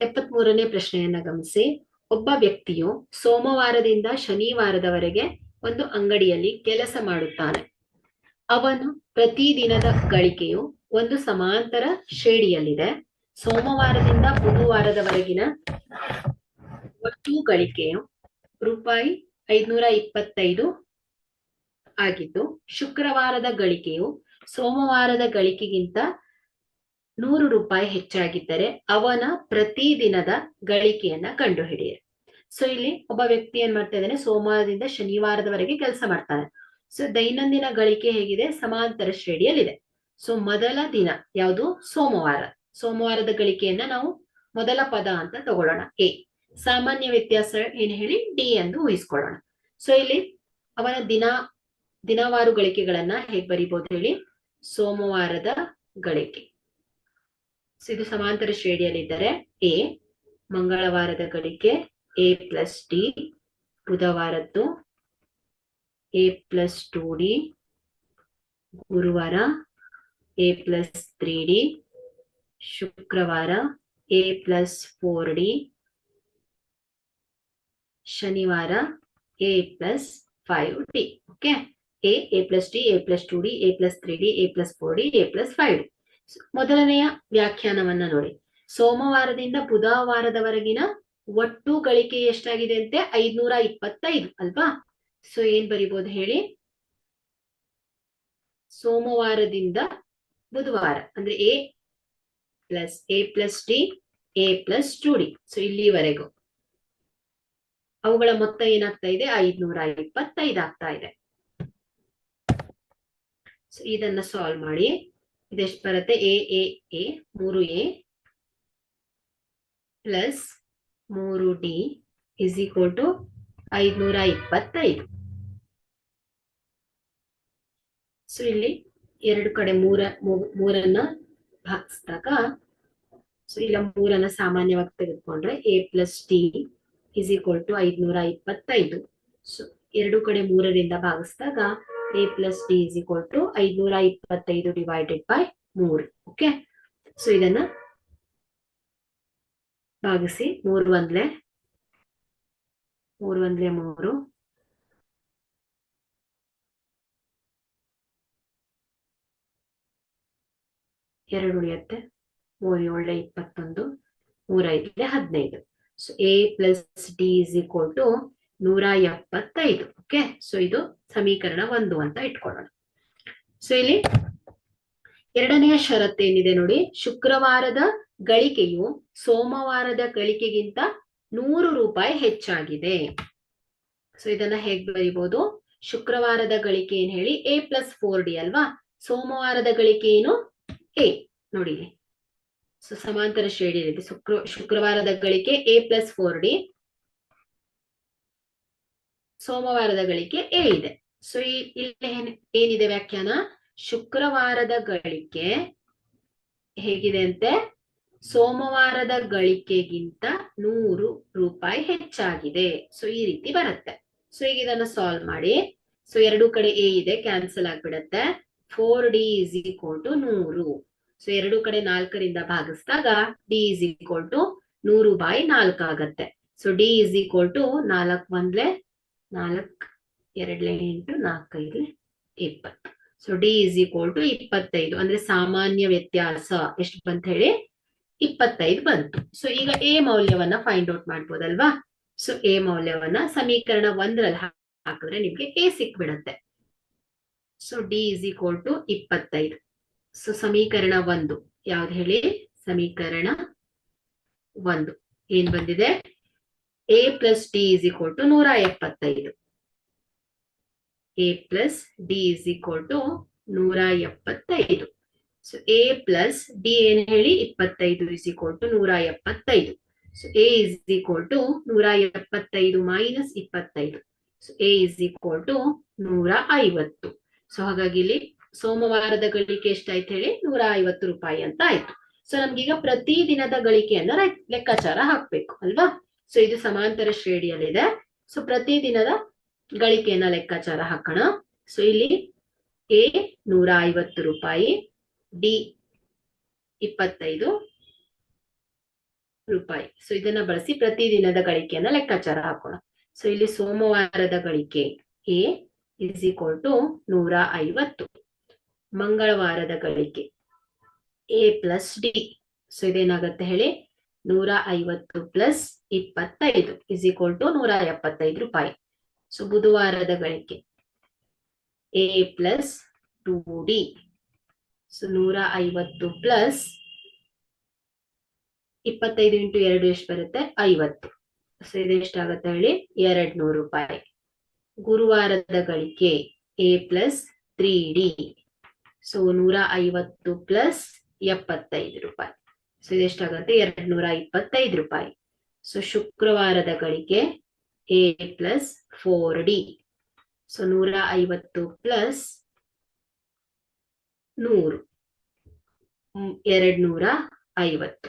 ಎಪ್ಪತ್ ಮೂರನೇ ಪ್ರಶ್ನೆಯನ್ನ ಗಮನಿಸಿ. ಒಬ್ಬ ವ್ಯಕ್ತಿಯು ಸೋಮವಾರದಿಂದ ಶನಿವಾರದವರೆಗೆ ಒಂದು ಅಂಗಡಿಯಲ್ಲಿ ಕೆಲಸ ಮಾಡುತ್ತಾನೆ. ಅವನು ಪ್ರತಿದಿನದ ಗಳಿಕೆಯು ಒಂದು ಸಮಾಂತರ ಶ್ರೇಣಿಯಲ್ಲಿದೆ. ಸೋಮವಾರದಿಂದ ಬುಧವಾರದವರೆಗಿನ ಒಟ್ಟು ಗಳಿಕೆಯು ರೂಪಾಯಿ ಐದ್ನೂರ ಇಪ್ಪತ್ತೈದು ಆಗಿದ್ದು, ಶುಕ್ರವಾರದ ಗಳಿಕೆಯು ಸೋಮವಾರದ ಗಳಿಕೆಗಿಂತ ನೂರು ರೂಪಾಯಿ ಹೆಚ್ಚಾಗಿದ್ದರೆ ಅವನ ಪ್ರತಿದಿನದ ಗಳಿಕೆಯನ್ನ ಕಂಡುಹಿಡಿಯಿರಿ. ಸೊ ಇಲ್ಲಿ ಒಬ್ಬ ವ್ಯಕ್ತಿ ಏನ್ ಮಾಡ್ತಾ ಇದ್ದಾನೆ? ಸೋಮವಾರದಿಂದ ಶನಿವಾರದವರೆಗೆ ಕೆಲಸ ಮಾಡ್ತಾನೆ. ಸೊ ದೈನಂದಿನ ಗಳಿಕೆ ಹೇಗಿದೆ? ಸಮಾಂತರ ಶ್ರೇಣಿಯಲ್ಲಿದೆ. ಸೊ ಮೊದಲ ದಿನ ಯಾವುದು? ಸೋಮವಾರ. ಸೋಮವಾರದ ಗಳಿಕೆಯನ್ನ ನಾವು ಮೊದಲ ಪದ ಅಂತ ತಗೊಳ್ಳೋಣ. ಎ. ಸಾಮಾನ್ಯ ವ್ಯತ್ಯಾಸ ಏನ್ ಹೇಳಿ? ಡಿ ಎಂದು ಊಹಿಸ್ಕೊಳ್ಳೋಣ. ಸೊ ಇಲ್ಲಿ ಅವನ ದಿನ, ದಿನವಾರು ಗಳಿಕೆಗಳನ್ನ ಹೇಗ್ ಬರಿಬಹುದು ಹೇಳಿ? ಸೋಮವಾರದ ಗಳಿಕೆ. ಸೊ ಇದು ಸಮಾಂತರ ಶ್ರೇಣಿಯಲ್ಲಿದ್ದರೆ ಎ ಮಂಗಳವಾರದ ಗಳಿಕೆ ಎ ಪ್ಲಸ್ ಡಿ ಬುಧವಾರದ್ದು ಎ ಪ್ಲಸ್ ಟೂ ಡಿ ಗುರುವಾರ ಎ ಪ್ಲಸ್ ತ್ರೀ ಡಿ ಶುಕ್ರವಾರ ಎ ಪ್ಲಸ್ ಫೋರ್ ಡಿ ಶನಿವಾರ A plus five D okay A A plus D A plus two D A plus three D A plus four D A plus five D ಮೊದಲನೆಯ ವ್ಯಾಖ್ಯಾನವನ್ನ ನೋಡಿ. ಸೋಮವಾರದಿಂದ ಬುಧವಾರದವರೆಗಿನ ಒಟ್ಟು ಗಳಿಕೆ ಎಷ್ಟಾಗಿದೆ ಅಂತೆ? ಐದ್ನೂರ ಇಪ್ಪತ್ತೈದು ಅಲ್ವಾ? ಸೊ ಏನ್ ಬರಿಬಹುದು ಹೇಳಿ? ಸೋಮವಾರದಿಂದ ಬುಧವಾರ, ಅಂದ್ರೆ A plus A plus D A plus two D so ಇಲ್ಲಿವರೆಗೂ. ಅವುಗಳ ಮೊತ್ತ ಏನಾಗ್ತಾ ಇದೆ? ಐದ್ನೂರ ಇಪ್ಪತ್ತೈದು ಆಗ್ತಾ ಇದೆ. ಸೊ ಇದನ್ನ ಸಾಲ್ವ್ ಮಾಡಿ. ಇದೆಷ್ಟು ಬರುತ್ತೆ ಎ ಎ ಎ, ಮೂರು ಎ ಪ್ಲಸ್ ಮೂರು ಡಿ ಇಸ್ ಈಕ್ವಲ್ ಟು ಐದ್ನೂರ ಇಪ್ಪತ್ತೈದು. ಸೊ ಇಲ್ಲಿ ಎರಡು ಕಡೆ ಮೂರ ಮೂರನ್ನ ಭಾಗಿಸಿದಾಗ ಸೊ ಇಲ್ಲ ಮೂರನ್ನ ಸಾಮಾನ್ಯವಾಗಿ ತೆಗೆದುಕೊಂಡ್ರೆ A plus T is equal to ಐದ್ನೂರ ಇಪ್ಪತ್ತೈದು. ಸೊ ಎರಡು ಕಡೆ ಮೂರರಿಂದ ಭಾಗಿಸಿದಾಗ A plus D is equal to ಐದ್ನೂರ ಇಪ್ಪತ್ತೈದು ಡಿವೈಡೆಡ್ ಬೈ ಮೂರು. ಓಕೆ ಸೊ ಇದನ್ನ ಭಾಗಿಸಿ ಮೂರು ಒಂದ್ಲೆ ಮೂರು ಒಂದ್ಲೆ ಮೂರು. ಎರಡು ಉಳಿಯತ್ತೆ, ಮೂರು ಏಳೆ ಇಪ್ಪತ್ತೊಂದು, ಮೂರೈದಲೆ ಹದಿನೈದು. So A plus D is equal to ನೂರ ಎಪ್ಪತ್ತೈದು ಓಕೆ ಸೊ ಇದು ಸಮೀಕರಣ ಒಂದು ಅಂತ ಇಟ್ಕೊಳ್ಳೋಣ. ಸೊ ಇಲ್ಲಿ ಎರಡನೆಯ ಷರತ್ತು ಏನಿದೆ ನೋಡಿ? ಶುಕ್ರವಾರದ ಗಳಿಕೆಯು ಸೋಮವಾರದ ಗಳಿಕೆಗಿಂತ ನೂರು ರೂಪಾಯಿ ಹೆಚ್ಚಾಗಿದೆ. ಸೊ ಇದನ್ನ ಹೇಗ್ ಬರಿಬಹುದು ಶುಕ್ರವಾರದ ಗಳಿಕೆ ಏನ್ ಹೇಳಿ? ಎ ಪ್ಲಸ್ ಫೋರ್ ಡಿ ಅಲ್ವಾ? ಸೋಮವಾರದ ಗಳಿಕೆ ಏನು? ಎ ನೋಡಿ. ಸೊ ಸಮಾಂತರ ಶ್ರೇಣಿ ಶುಕ್ರ, ಶುಕ್ರವಾರದ ಗಳಿಕೆ ಎ ಪ್ಲಸ್ ಫೋರ್ ಡಿ ಸೋಮವಾರದ ಗಳಿಕೆ ಎ ಇದೆ ಸೊ ಇಲ್ಲಿ ಏನ್- ಏನಿದೆ ವ್ಯಾಖ್ಯಾನ? ಶುಕ್ರವಾರದ ಗಳಿಕೆ ಹೇಗಿದೆ ಅಂತೆ? ಸೋಮವಾರದ ಗಳಿಕೆಗಿಂತ ನೂರು ರೂಪಾಯಿ ಹೆಚ್ಚಾಗಿದೆ. ಸೊ ಈ ರೀತಿ ಬರುತ್ತೆ. ಸೊ ಈಗ ಇದನ್ನ ಸಾಲ್ವ್ ಮಾಡಿ. ಸೊ ಎರಡು ಕಡೆ ಎ ಇದೆ ಕ್ಯಾನ್ಸಲ್ ಆಗ್ಬಿಡತ್ತೆ. Four D is equal to ನೂರು. ಸೊ ಎರಡು ಕಡೆ ನಾಲ್ಕರಿಂದ ಭಾಗಿಸಿದಾಗ ಡಿ ಇಸ್ ಈಕ್ವಲ್ ಟು ನೂರು ಬೈ ನಾಲ್ಕು ಆಗತ್ತೆ. So D is equal to ನಾಲ್ಕು ನಾಲ್ಕ್ ಎರಡ್ಲೆ ಎಂಟು ನಾಲ್ಕೈದು, ಇಪ್ಪತ್ತು. So D is equal to ಇಪ್ಪತ್ತೈದು. ಅಂದ್ರೆ ಸಾಮಾನ್ಯ ವ್ಯತ್ಯಾಸ ಎಷ್ಟು ಬಂತ ಹೇಳಿ? ಇಪ್ಪತ್ತೈದು ಬಂತು. ಸೊ ಈಗ ಎ ಮೌಲ್ಯವನ್ನ ಫೈಂಡ್ ಔಟ್ ಮಾಡ್ಬೋದಲ್ವಾ? ಸೊ ಎ ಮೌಲ್ಯವನ್ನ ಸಮೀಕರಣ ಒಂದರಲ್ಲಿ ಹಾಕಿದ್ರೆ ನಿಮ್ಗೆ A ಸಿಕ್ಬಿಡತ್ತೆ. So D is equal to ಇಪ್ಪತ್ತೈದು. ಸೊ ಸಮೀಕರಣ ಒಂದು. ಯಾವ್ದು ಹೇಳಿ? ಸಮೀಕರಣ ಒಂದು. ಏನ್ ಬಂದಿದೆ? A plus D is equal to ನೂರ ಎಪ್ಪತ್ತೈದು. A plus D is equal to ನೂರ ಎಪ್ಪತ್ತೈದು. ಸೊ ಎ ಪ್ಲಸ್ ಡಿ ಏನ್ ಹೇಳಿ? ಇಪ್ಪತ್ತೈದು ಇಸ್ ಈಕ್ವಲ್ ಟು ನೂರ ಎಪ್ಪತ್ತೈದು. So A is equal to ನೂರ ಎಪ್ಪತ್ತೈದು ಮೈನಸ್ ಇಪ್ಪತ್ತೈದು. So A is equal to ನೂರ ಐವತ್ತು. ಸೊ ಹಾಗಾಗಿ ಇಲ್ಲಿ ಸೋಮವಾರದ ಗಳಿಕೆ ಎಷ್ಟಾಯ್ತು ಹೇಳಿ? ನೂರ ಐವತ್ತು ರೂಪಾಯಿ ಅಂತ ಆಯ್ತು. ಸೊ ನಮ್ಗೀಗ ಪ್ರತಿ ದಿನದ ಗಳಿಕೆಯನ್ನ ಲೆಕ್ಕಾಚಾರ ಹಾಕ್ಬೇಕು, ಅಲ್ವಾ? ಸೊ ಇದು ಸಮಾಂತರ ಶ್ರೇಣಿಯಲ್ಲಿದೆ. ಸೊ ಪ್ರತಿ ದಿನದ ಗಳಿಕೆಯನ್ನ ಲೆಕ್ಕಾಚಾರ ಹಾಕೋಣ. ಸೊ ಇಲ್ಲಿ ಎ ನೂರ ಐವತ್ತು ರೂಪಾಯಿ ಡಿ ಇಪ್ಪತ್ತೈದು ರೂಪಾಯಿ. ಸೊ ಇದನ್ನ ಬಳಸಿ ಪ್ರತಿದಿನದ ಗಳಿಕೆಯನ್ನ ಲೆಕ್ಕಾಚಾರ ಹಾಕೋಣ. ಸೊ ಇಲ್ಲಿ ಸೋಮವಾರದ ಗಳಿಕೆ ಎ ಇಸ್ ಈಕ್ವಲ್ ಟು ನೂರ ಐವತ್ತು ಮಂಗಳವಾರದ ಗಳಿಕೆ ಎ ಪ್ಲಸ್ ಡಿ ಸೊ ಇದೇನಾಗತ್ತೆ ಹೇಳಿ? ನೂರ ಐವತ್ತು ಪ್ಲಸ್ ಇಪ್ಪತ್ತೈದು ಇಸ್ ಈಕ್ವಲ್ ಟು ನೂರ ಎಪ್ಪತ್ತೈದು ರೂಪಾಯಿ. ಸೊ ಬುಧವಾರದ ಗಳಿಕೆ. A plus two D so ನೂರ ಐವತ್ತು ಪ್ಲಸ್ ಇಪ್ಪತ್ತೈದು ಇಂಟು ಎರಡು ಎಷ್ಟು ಬರುತ್ತೆ? ಐವತ್ತು. ಸೊ ಇದು ಎಷ್ಟಾಗತ್ತೆ ಹೇಳಿ? ಎರಡ್ ನೂರು ರೂಪಾಯಿ. ಗುರುವಾರದ ಗಳಿಕೆ. A plus three D so ನೂರ ಐವತ್ತು ಪ್ಲಸ್ ಎಪ್ಪತ್ತೈದು ರೂಪಾಯಿ. ಸೊ ಇದೆಷ್ಟಾಗುತ್ತೆ ಎರಡ್ ನೂರ ಇಪ್ಪತ್ತೈದು ರೂಪಾಯಿ. ಸೊ ಶುಕ್ರವಾರದ ಗಳಿಕೆ A plus four D so ನೂರ ಐವತ್ತು ಪ್ಲಸ್ ನೂರು. ಎರಡ್ ನೂರ ಐವತ್ತು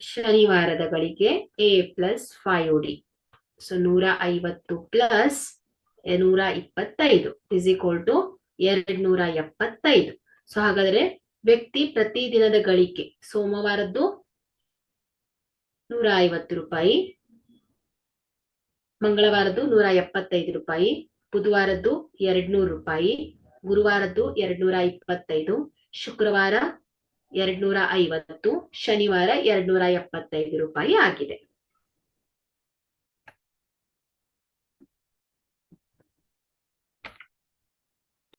ಶನಿವಾರದ ಗಳಿಕೆ A plus five D so ನೂರ ಐವತ್ತು ಪ್ಲಸ್ ನೂರ ಇಪ್ಪತ್ತೈದು ಇಸ್ ಈಕ್ವಲ್ ಟು ಎರಡ್ ನೂರ ಎಪ್ಪತ್ತೈದು ಸೊ ಹಾಗಾದ್ರೆ ವ್ಯಕ್ತಿ ಪ್ರತಿದಿನದ ಗಳಿಕೆ. ಸೋಮವಾರದ್ದು ನೂರ ಐವತ್ತು ರೂಪಾಯಿ. ಮಂಗಳವಾರದ್ದು ನೂರ ಎಪ್ಪತ್ತೈದು ರೂಪಾಯಿ. ಬುಧವಾರದ್ದು ಎರಡ್ನೂರು ರೂಪಾಯಿ. ಗುರುವಾರದ್ದು ಎರಡ್ನೂರ ಇಪ್ಪತ್ತೈದು ಶುಕ್ರವಾರ ಎರಡ್ನೂರ ಐವತ್ತು ಶನಿವಾರ ಎರಡ್ನೂರ ಎಪ್ಪತ್ತೈದು ರೂಪಾಯಿ ಆಗಿದೆ.